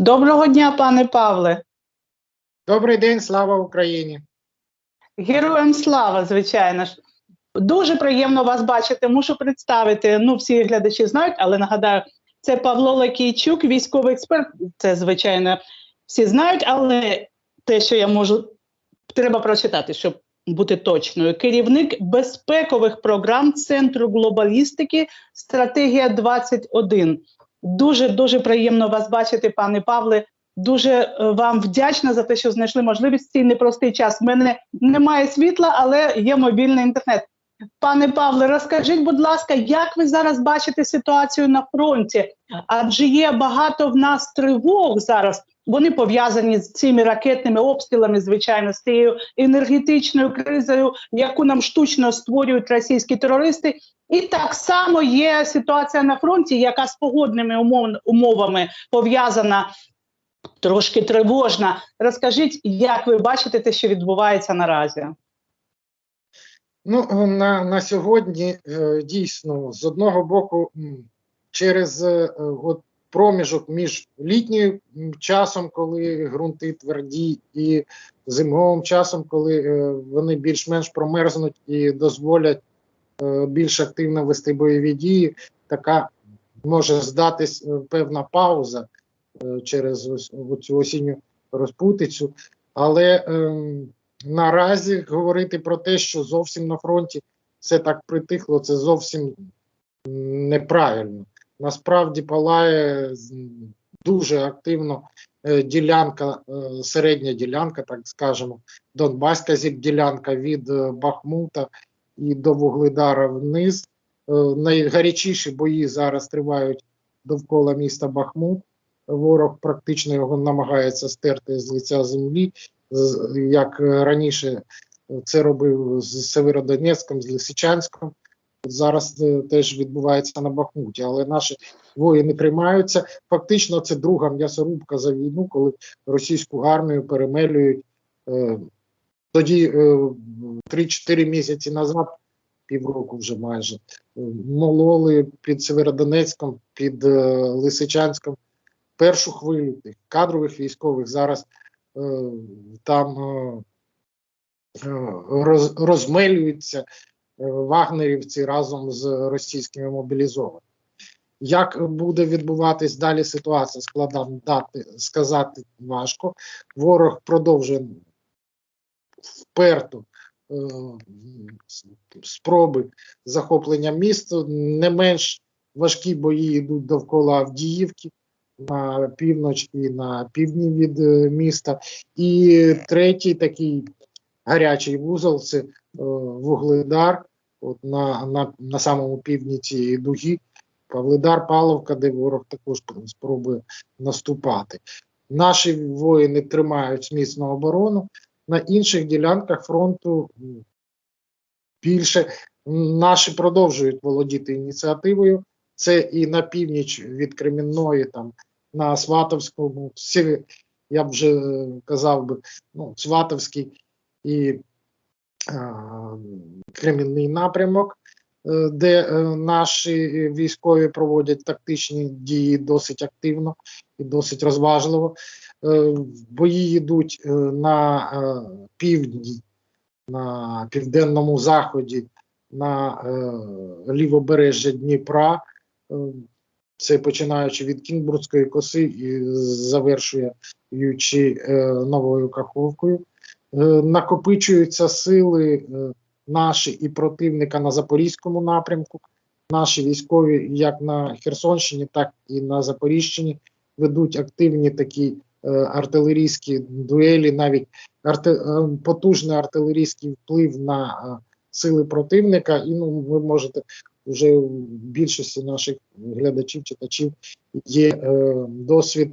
Доброго дня, пане Павле. Добрий день, слава Україні! Героям слава, звичайно ж. Дуже приємно вас бачити. Мушу представити. Ну, всі глядачі знають, але нагадаю, це Павло Лакійчук, військовий експерт. Це, звичайно, всі знають, але те, що я можу, треба прочитати, щоб бути точною. Керівник безпекових програм Центру глобалістики Стратегія 21. Дуже дуже приємно вас бачити, пане Павле. Дуже е, вам вдячна за те, що знайшли можливість в цей непростий час. У мене немає світла, але є мобільний інтернет. Пане Павле, розкажіть, будь ласка, як ви зараз бачите ситуацію на фронті? Адже є багато в нас тривог зараз. Вони пов'язані з цими ракетними обстрілами, звичайно, з цією енергетичною кризою, яку нам штучно створюють російські терористи. І так само є ситуація на фронті, яка з погодними умов, умовами пов'язана трошки тривожна. Розкажіть, як ви бачите те, що відбувається наразі? Ну, на, на сьогодні е, дійсно з одного боку, через е, от проміжок між літнім часом, коли ґрунти тверді, і зимовим часом, коли е, вони більш-менш промерзнуть і дозволять е, більш активно вести бойові дії, така може здатись е, певна пауза через цю осінню розпутицю. Але ем, наразі говорити про те, що зовсім на фронті все так притихло, це зовсім неправильно. Насправді палає дуже активно е, ділянка, е, середня ділянка, так скажемо, Донбаська ділянка від е, Бахмута і до Вугледара вниз. Найгарячіші бої зараз тривають довкола міста Бахмут. Ворог практично його намагається стерти з лиця землі, як раніше це робив з Северодонецьком, з Лисичанськом. Зараз е, теж відбувається на Бахмуті, але наші воїни тримаються. Фактично, це друга м'ясорубка за війну, коли російську армію перемелюють е, тоді е, 3-4 місяці назад, півроку вже майже, е, мололи під Северодонецьком, під Лисичанськом першу хвилю тих кадрових військових зараз там роз, розмелюються вагнерівці разом з російськими мобілізованими. Як буде відбуватись далі ситуація, складно дати сказати важко. Ворог продовжує вперто е, спроби захоплення міста. Не менш важкі бої йдуть довкола Авдіївки на північ і на півдні від е, міста. І третій такий гарячий вузол це е, Вугледар, от на, на, на самому півдні цієї дуги. Павледар, Павловка, де ворог також спробує наступати. Наші воїни тримають міцну оборону. На інших ділянках фронту більше наші продовжують володіти ініціативою. Це і на північ від Кремінної, там на Сватовському, я б вже е, казав би, ну, Сватовський і е, Кремінний напрямок, е, де е, наші військові проводять тактичні дії досить активно і досить розважливо. Е, бої йдуть е, на е, півдні, на південному заході, на е, лівобережжя Дніпра. Е, це починаючи від Кінбурзької коси і завершуючи е, новою Каховкою. Е, накопичуються сили е, наші і противника на Запорізькому напрямку. Наші військові, як на Херсонщині, так і на Запоріжчині, ведуть активні такі е, артилерійські дуелі, навіть арти, е, потужний артилерійський вплив на е, сили противника. І ну, ви можете вже у більшості наших глядачів, читачів є е, досвід.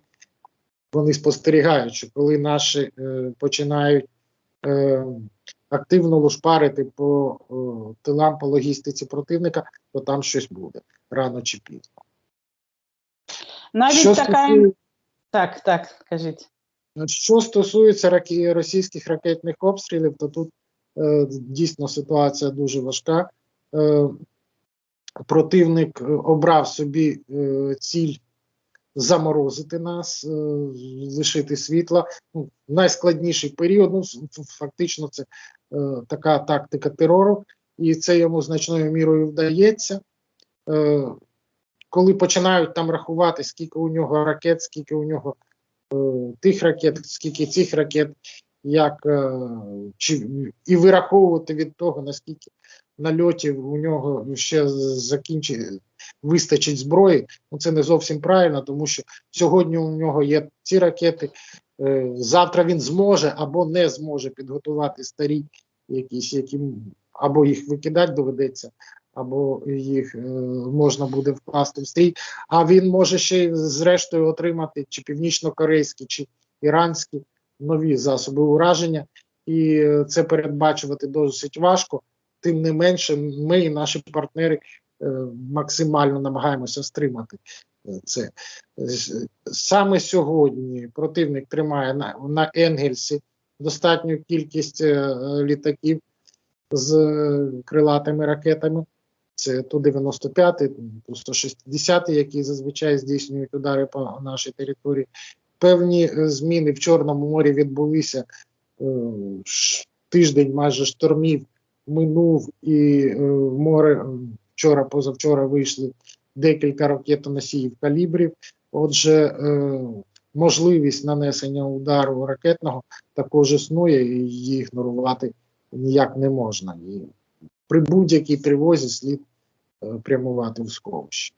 Вони спостерігають, що коли наші е, починають е, активно лушпарити по е, тилам по логістиці противника, то там щось буде рано чи пізно. Навіть Що така стосується- так, так, скажіть. Що стосується ракі- російських ракетних обстрілів, то тут е, дійсно ситуація дуже важка. Е, противник е, обрав собі е, ціль заморозити нас, е, лишити світла. Ну, найскладніший період. Ну, фактично, це е, така тактика терору, і це йому значною мірою вдається. Е, коли починають там рахувати, скільки у нього ракет, скільки у нього тих ракет, скільки цих ракет, як чи, і вираховувати від того, наскільки нальотів у нього ще закінчить, вистачить зброї, ну це не зовсім правильно, тому що сьогодні у нього є ці ракети. е, Завтра він зможе або не зможе підготувати старі якісь, які або їх викидати доведеться, або їх е, можна буде вкласти в стрій. А він може ще й зрештою отримати чи північно-корейські, чи іранські нові засоби ураження, і е, це передбачувати досить важко. Тим не менше, ми і наші партнери е, максимально намагаємося стримати е, це. Саме сьогодні противник тримає на, на Енгельсі достатню кількість е, літаків з крилатими ракетами. Це Ту-95, Ту-160, які зазвичай здійснюють удари по нашій території. Певні зміни в Чорному морі відбулися тиждень майже штормів минув, і е, в море е, вчора, позавчора вийшли декілька ракетоносіїв калібрів. Отже, е, можливість нанесення удару ракетного також існує, і її ігнорувати ніяк не можна. І при будь-якій тривозі слід прямувати в сховище.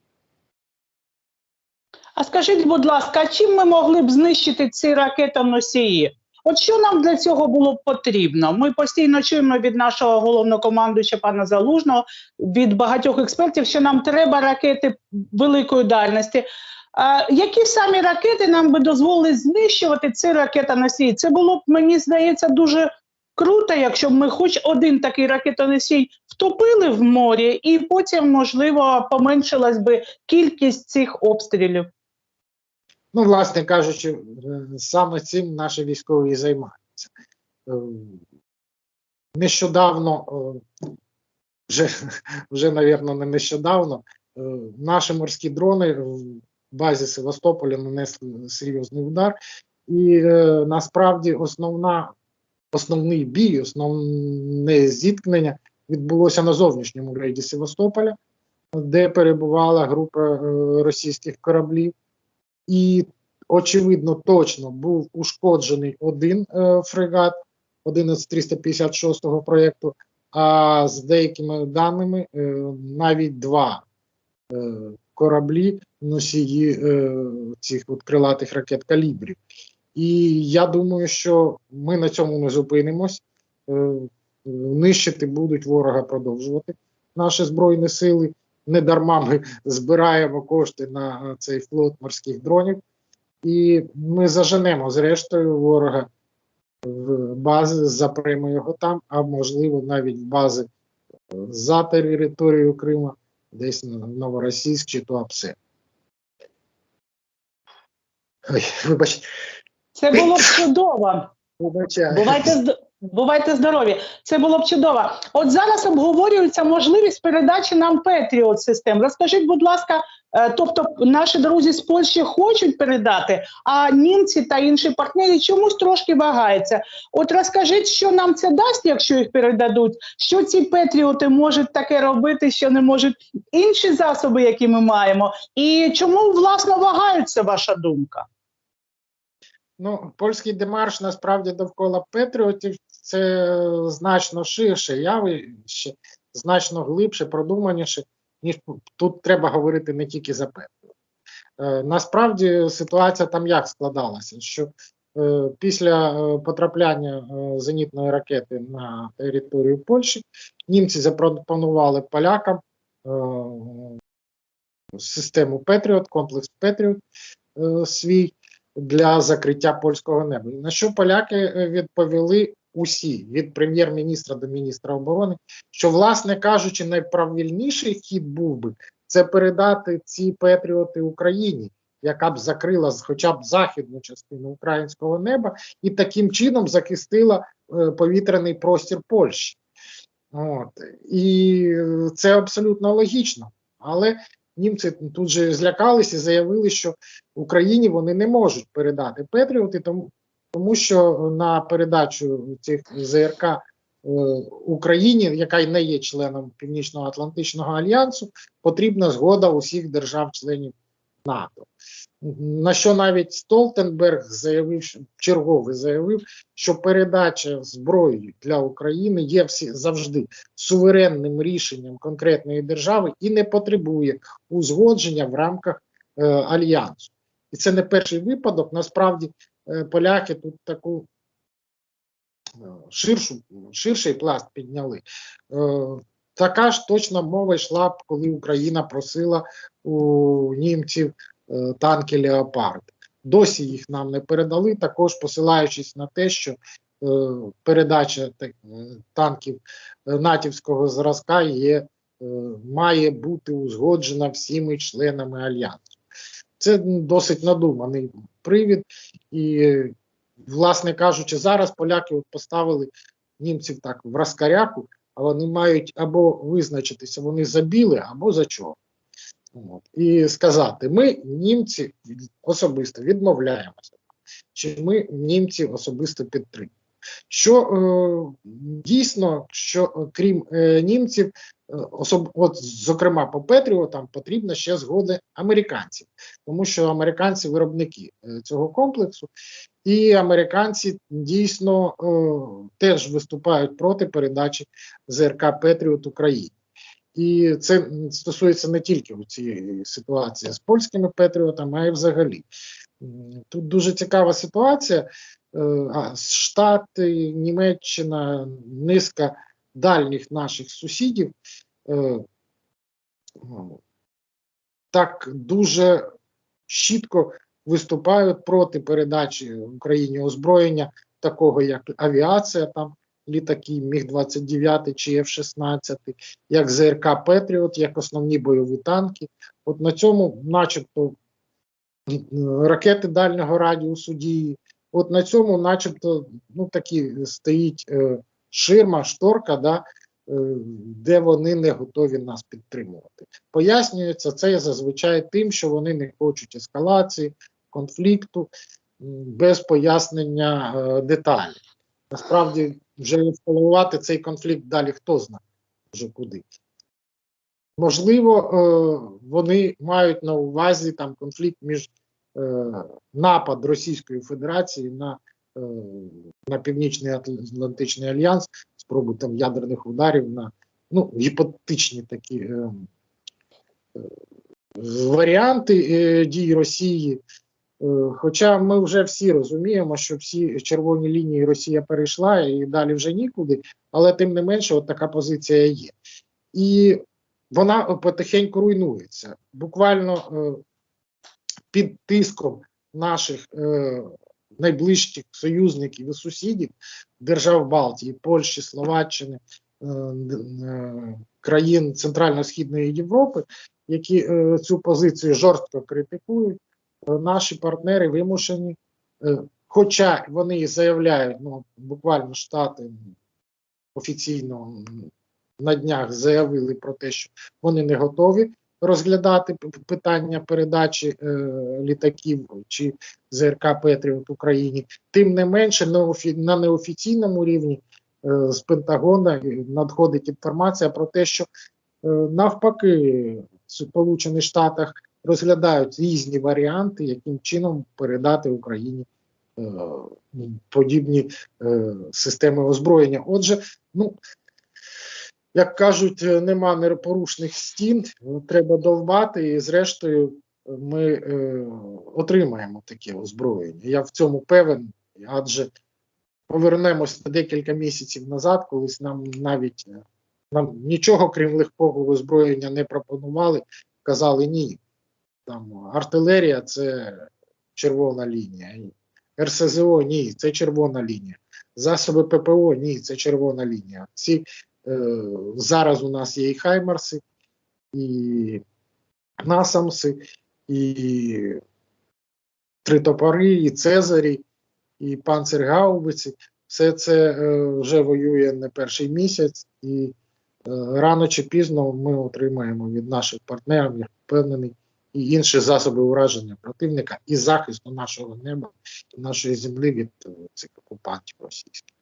А скажіть, будь ласка, чим ми могли б знищити ці ракетоносії? От що нам для цього було потрібно? Ми постійно чуємо від нашого головнокомандуюча пана Залужного, від багатьох експертів, що нам треба ракети великої дальності. А, які самі ракети нам би дозволили знищувати ці ракетоносії? Це було б, мені здається, дуже круто, якщо б ми хоч один такий ракетоносій втопили в морі, і потім, можливо, поменшилась би кількість цих обстрілів. Ну, власне кажучи, е, саме цим наші військові і займаються. Е, Нещодавно, е, вже, вже, навірно, не нещодавно, наші морські дрони в базі Севастополя нанесли серйозний удар. І насправді основна, основний бій, основне зіткнення відбулося на зовнішньому рейді Севастополя, де перебувала група російських кораблів. І очевидно, точно був ушкоджений один е, фрегат, один із 356-го проєкту, а з деякими даними е, навіть два е, кораблі носії е, цих от крилатих ракет калібрів. І я думаю, що ми на цьому не зупинимось. Е, нищити будуть ворога продовжувати наші збройні сили. Не дарма ми збираємо кошти на е, цей флот морських дронів, і ми заженемо зрештою ворога в бази, запремо його там, а можливо навіть в бази е, за територією Крима, десь на Новоросійськ чи Туапсе. Ой, вибач, Це було б чудово. вибачаю. Бувайте бувайте здорові. Це було б чудово. От зараз обговорюється можливість передачі нам Петріот систем. Розкажіть, будь ласка, е, тобто наші друзі з Польщі хочуть передати, а німці та інші партнери чомусь трошки вагаються. От розкажіть, що нам це дасть, якщо їх передадуть, що ці Петріоти можуть таке робити, що не можуть інші засоби, які ми маємо, і чому власно вагаються ваша думка? Ну, польський демарш насправді довкола Петріотів це значно ширше явище, значно глибше, продуманіше, ніж тут треба говорити не тільки за Петріот. Е, насправді ситуація там як складалася, що е, після е, потрапляння зенітної ракети на територію Польщі німці запропонували полякам систему Петріот, комплекс Петріот свій для закриття польського неба. На що поляки відповіли усі від прем'єр-міністра до міністра оборони, що, власне кажучи, найправильніший хід був би це передати ці патріоти Україні, яка б закрила хоча б західну частину українського неба і таким чином захистила е, повітряний простір Польщі. От. І це абсолютно логічно. Але німці тут же злякалися і заявили, що Україні вони не можуть передати Петріоти, тому, тому що на передачу цих ЗРК е, Україні, яка не є членом Північно-Атлантичного альянсу, потрібна згода усіх держав-членів НАТО. На що навіть Столтенберг заявив, черговий заявив, що передача зброї для України є всі завжди суверенним рішенням конкретної держави і не потребує узгодження в рамках е, альянсу. І це не перший випадок. Насправді поляки тут таку е, ширшу, ширший пласт підняли. Е, така ж точна мова йшла б, коли Україна просила у німців е, танки Леопард. Досі їх нам не передали, також посилаючись на те, що е, передача е, танків е, натівського зразка є, е, має бути узгоджена всіми членами альянсу. Це досить надуманий привід, і, власне кажучи, зараз поляки от поставили німців так в розкаряку, а вони мають або визначитися, вони за біле, або за чорне. От. І сказати, ми, німці, особисто відмовляємося, чи ми німці особисто підтримуємо. Що е, дійсно, що е, крім е, німців, особ, от, зокрема по Петріотам, потрібна ще згода американців, тому що американці виробники е, цього комплексу, і американці дійсно е, теж виступають проти передачі ЗРК Петріот Україні. І це стосується не тільки у цієї ситуації з польськими патріотами, а й взагалі. Тут дуже цікава ситуація. Е, Штати, Німеччина, низка дальніх наших сусідів е, так дуже чітко виступають проти передачі Україні озброєння, такого як авіація, там літаки Міг-29 чи F-16, як ЗРК Петріот, як основні бойові танки. От на цьому, начебто, е, ракети дальнього радіусу дії. От на цьому, начебто, ну такі стоїть е, ширма, шторка, да, е, де вони не готові нас підтримувати. Пояснюється це зазвичай тим, що вони не хочуть ескалації, конфлікту без пояснення е, деталей. Насправді, вже ескалувати цей конфлікт далі хто знає вже куди. Можливо, е, вони мають на увазі там конфлікт між напад Російської Федерації на, на Північний Атлантичний альянс, спробу там ядерних ударів на ну, гіпотетичні такі е, е, варіанти е, дій Росії. Е, Хоча ми вже всі розуміємо, що всі червоні лінії Росія перейшла і далі вже нікуди, але тим не менше, от така позиція є. І вона потихеньку руйнується. Буквально е, під тиском наших е, найближчих союзників і сусідів, держав Балтії, Польщі, Словаччини, е, е, країн Центрально-Східної Європи, які е, цю позицію жорстко критикують, наші партнери вимушені, хоча вони і заявляють, ну буквально штати офіційно на днях заявили про те, що вони не готові розглядати питання передачі е, літаків чи ЗРК Петріот Україні. Тим не менше, на, неофіційному рівні е, з Пентагона надходить інформація про те, що е, навпаки в Сполучених Штатах розглядають різні варіанти, яким чином передати Україні е, подібні е, системи озброєння. Отже, ну як кажуть, е, нема непорушних стін, е, треба довбати, і зрештою е, ми е, отримаємо таке озброєння. Я в цьому певен, адже повернемось на декілька місяців назад, колись нам навіть нам нічого крім легкого озброєння не пропонували, казали ні. Там артилерія це червона лінія. РСЗО ні, це червона лінія. Засоби ППО ні, це червона лінія. Ці зараз у нас є і Хаймарси, і Насамси, і Три топори, і Цезарі, і Панцергаубиці. Все це е, вже воює не перший місяць, і рано чи пізно ми отримаємо від наших партнерів, я впевнений, і інші засоби ураження противника і захисту нашого неба нашої землі від е, цих окупантів російських.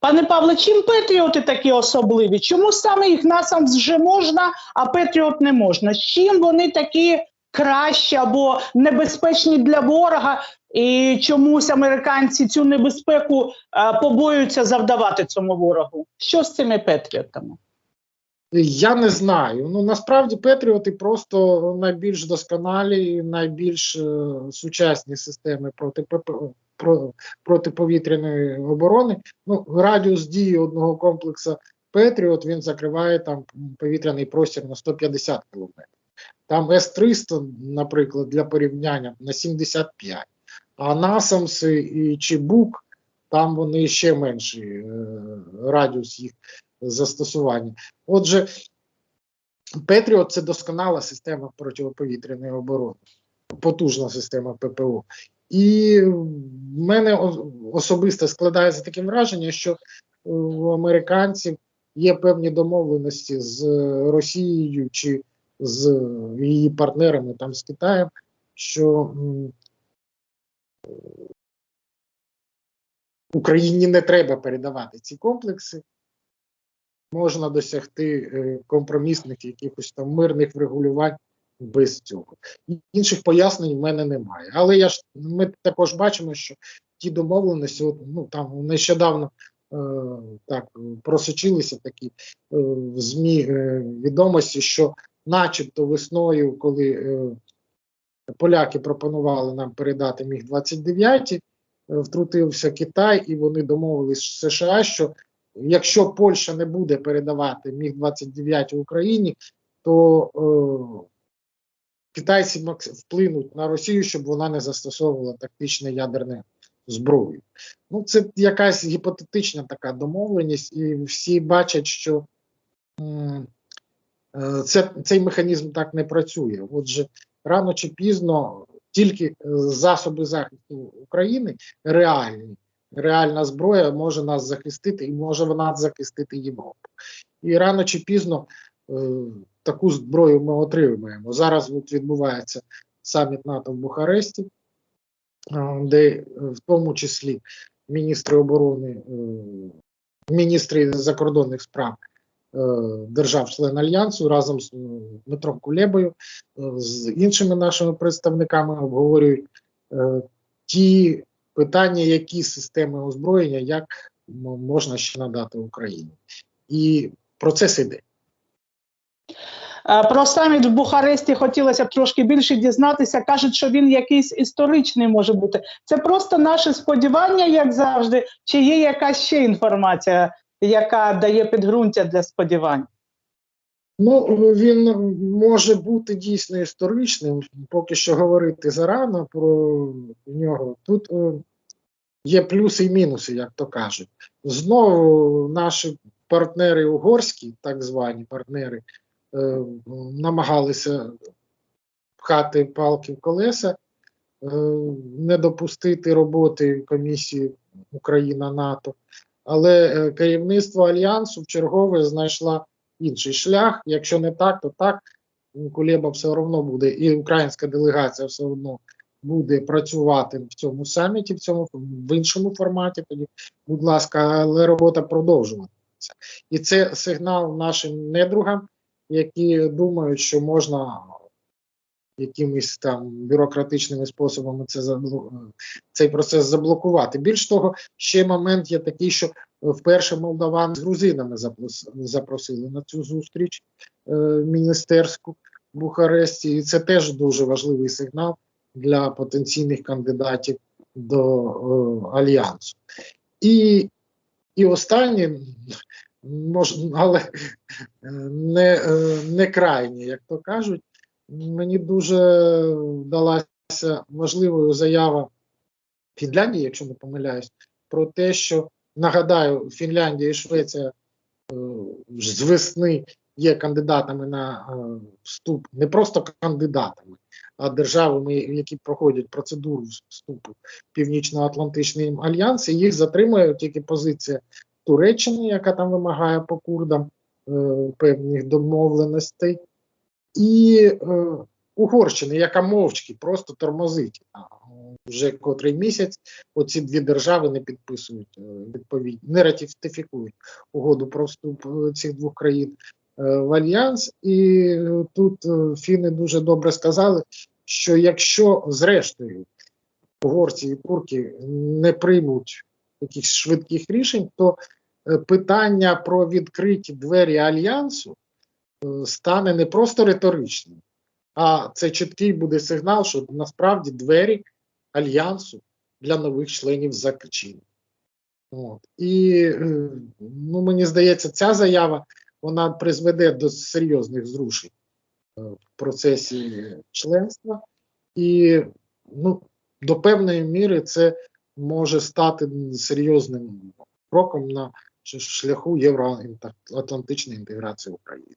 Пане Павле, чим Петріоти такі особливі? Чому саме їх насам вже можна, а Петріот не можна? Чим вони такі кращі або небезпечні для ворога? І чомусь американці цю небезпеку е, побоюються завдавати цьому ворогу? Що з цими Петріотами? Я не знаю. Ну насправді Петріоти просто найбільш досконалі, найбільш е, сучасні системи проти про, протиповітряної оборони. Ну, радіус дії одного комплексу Петріот він закриває там повітряний простір на 150 кілометрів. Там С-300, наприклад, для порівняння на 75. А Насамс і Чебук, там вони ще менший е, радіус їх застосування. Отже, Петріот це досконала система протиповітряної оборони, потужна система ППО. І в мене особисто складається таке враження, що у американців є певні домовленості з Росією чи з її партнерами, там з Китаєм, що Україні не треба передавати ці комплекси. Можна досягти е, компромісних якихось там мирних врегулювань без цього. Інших пояснень в мене немає. Але я ж ми також бачимо, що ті домовленості, от, ну там нещодавно е, так просочилися такі е, в ЗМІ відомості, що, начебто, весною, коли поляки пропонували нам передати міг 29 е, втрутився Китай, і вони домовились з США, що якщо Польща не буде передавати міг 29 Україні, то е, китайці вплинуть на Росію, щоб вона не застосовувала тактичне ядерне зброю. Ну, це якась гіпотетична така домовленість, і всі бачать, що е, це, цей механізм так не працює. Отже, рано чи пізно тільки е, засоби захисту України реальні, реальна зброя може нас захистити і може вона захистити Європу. І рано чи пізно е, таку зброю ми отримаємо. Зараз от відбувається саміт НАТО в Бухаресті, е, де е, в тому числі міністри оборони, е, міністри закордонних справ е, держав-член Альянсу разом з е, Дмитром Кулебою, з іншими нашими представниками обговорюють ті питання, які системи озброєння, як можна ще надати Україні. І процес іде. Про саміт в Бухаресті хотілося б трошки більше дізнатися. Кажуть, що він якийсь історичний може бути. Це просто наше сподівання, як завжди, чи є якась ще інформація, яка дає підґрунтя для сподівань? Ну, він може бути дійсно історичним, поки що говорити зарано про нього. Тут е, є плюси і мінуси, як то кажуть. Знову наші партнери угорські, так звані партнери, е, намагалися пхати палки в колеса, е, не допустити роботи комісії Україна-НАТО. Але е, керівництво альянсу в чергове знайшла інший шлях. Якщо не так, то так. Кулеба все одно буде, і українська делегація все одно буде працювати в цьому саміті, в цьому в іншому форматі. Тоді, будь ласка, але робота продовжуватиметься. І це сигнал нашим недругам, які думають, що можна якимись там бюрократичними способами це забло- цей процес заблокувати. Більш того, ще момент є такий, що вперше молдаван з грузинами запросили на цю зустріч е, міністерську в Бухаресті, і це теж дуже важливий сигнал для потенційних кандидатів до е, альянсу. І, і останнє, мож, але е, не, е, не крайнє, як то кажуть, мені дуже вдалася важливою заява Фінляндії, якщо не помиляюсь, про те, що нагадаю, Фінляндія і Швеція е, з весни є кандидатами на е, вступ, не просто кандидатами, а державами, які проходять процедуру вступу Північно-Атлантичний альянс, і їх затримує тільки позиція Туреччини, яка там вимагає по курдам певних домовленостей, і е, Угорщини, яка мовчки просто тормозить. Вже котрий місяць оці дві держави не підписують е, відповідь, не ратифікують угоду про вступ е, цих двох країн е, в альянс. І тут фіни дуже добре сказали, що якщо зрештою угорці і турки не приймуть якихось швидких рішень, то питання про відкриті двері альянсу стане не просто риторичним, а це чіткий буде сигнал, що насправді двері альянсу для нових членів закричені. От. І е, ну, мені здається, ця заява вона призведе до серйозних зрушень е, в процесі членства, і ну, до певної міри це може стати серйозним кроком на шляху євроатлантичної інтеграції України.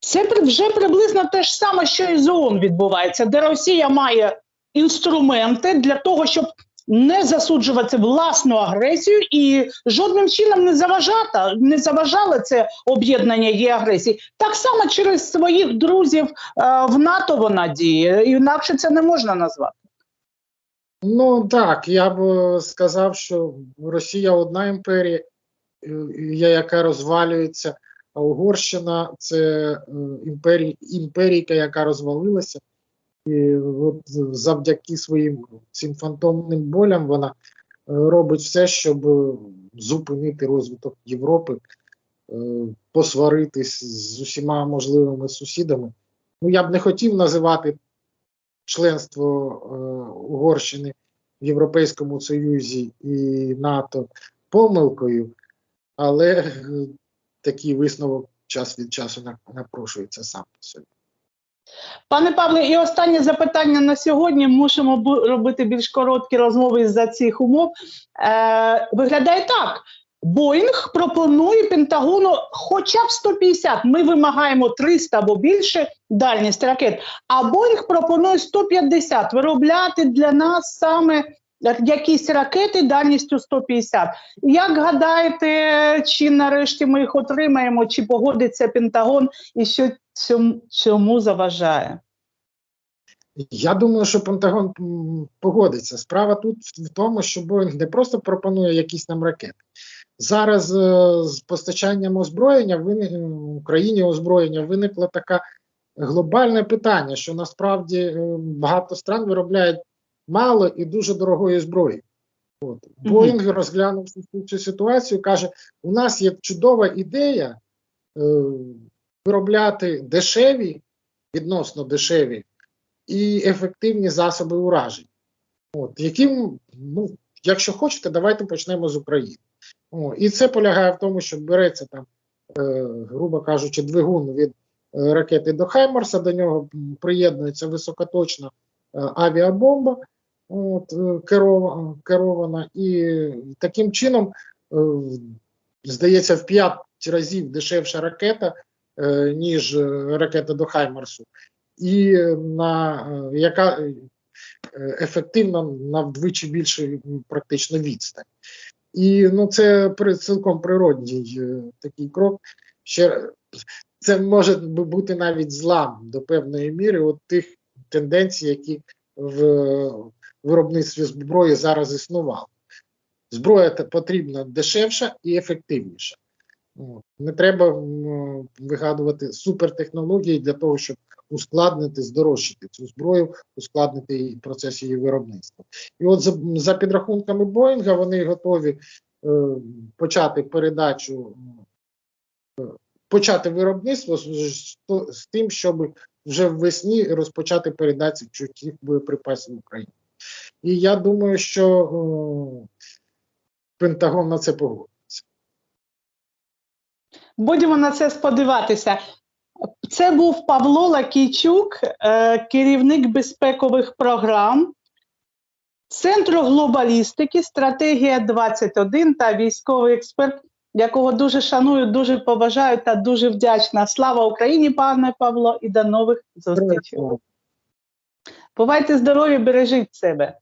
Це вже приблизно те ж саме, що і з ООН відбувається, де Росія має інструменти для того, щоб не засуджувати власну агресію і жодним чином не заважати, не заважали це об'єднання її агресії. Так само через своїх друзів е, в НАТО вона діє, інакше це не можна назвати. Ну так, я б е, сказав, що Росія одна імперія, е, яка розвалюється, а Угорщина це е, імперія, імперійка, яка розвалилася. І от завдяки своїм цим фантомним болям вона е, робить все, щоб зупинити розвиток Європи, е, посваритись з усіма можливими сусідами. Ну, я б не хотів називати членство Угорщини в Європейському Союзі і НАТО помилкою, але такий висновок час від часу напрошується сам по собі. Пане Павле, і останнє запитання на сьогодні. Мусимо робити більш короткі розмови за цих умов. Е, виглядає так: Боїнг пропонує Пентагону хоча б 150. Ми вимагаємо 300 або більше дальність ракет. А Боїнг пропонує 150 виробляти для нас саме якісь ракети дальністю 150. Як гадаєте, чи нарешті ми їх отримаємо, чи погодиться Пентагон, і що цьому, заважає? Я думаю, що Пентагон погодиться. Справа тут в тому, що Боїнг не просто пропонує якісь нам ракети. Зараз е, з постачанням озброєння в Україні озброєння виникло таке глобальне питання, що насправді багато стран виробляють мало і дуже дорогої зброї. От. Мгм. Боїнг розглянув цю, цю ситуацію, каже: у нас є чудова ідея е, виробляти дешеві, відносно дешеві і ефективні засоби уражень. От, яким, ну, якщо хочете, давайте почнемо з України. О, і це полягає в тому, що береться там, е, грубо кажучи, двигун від е, ракети до Хаймарса, до нього приєднується високоточна е, авіабомба, от, е, керова, керована, і таким чином, е, здається, в 5 разів дешевша ракета, е, ніж ракета до Хаймарсу, і на яка ефективна на вдвічі більше практично відстань. І ну, це цілком природній такий крок. Ще це може бу- бути навіть злам до певної міри от тих тенденцій, які в виробництві зброї зараз існували. Зброя потрібна дешевша і ефективніша. Не треба вигадувати супертехнології для того, щоб ускладнити, здорожчати цю зброю, ускладнити її процес її виробництва. І от за, за підрахунками Боїнга вони готові е, почати передачу, е, почати виробництво з, з, з тим, щоб вже ввесні розпочати передачу чутих боєприпасів в Україні. І я думаю, що е, Пентагон на це погодиться. Будемо на це сподіватися. Це був Павло Лакійчук, е, керівник безпекових програм Центру глобалістики, стратегія 21 та військовий експерт, якого дуже шаную, дуже поважаю та дуже вдячна. Слава Україні, пане Павло, і до нових зустрічей. Бувайте здорові, бережіть себе.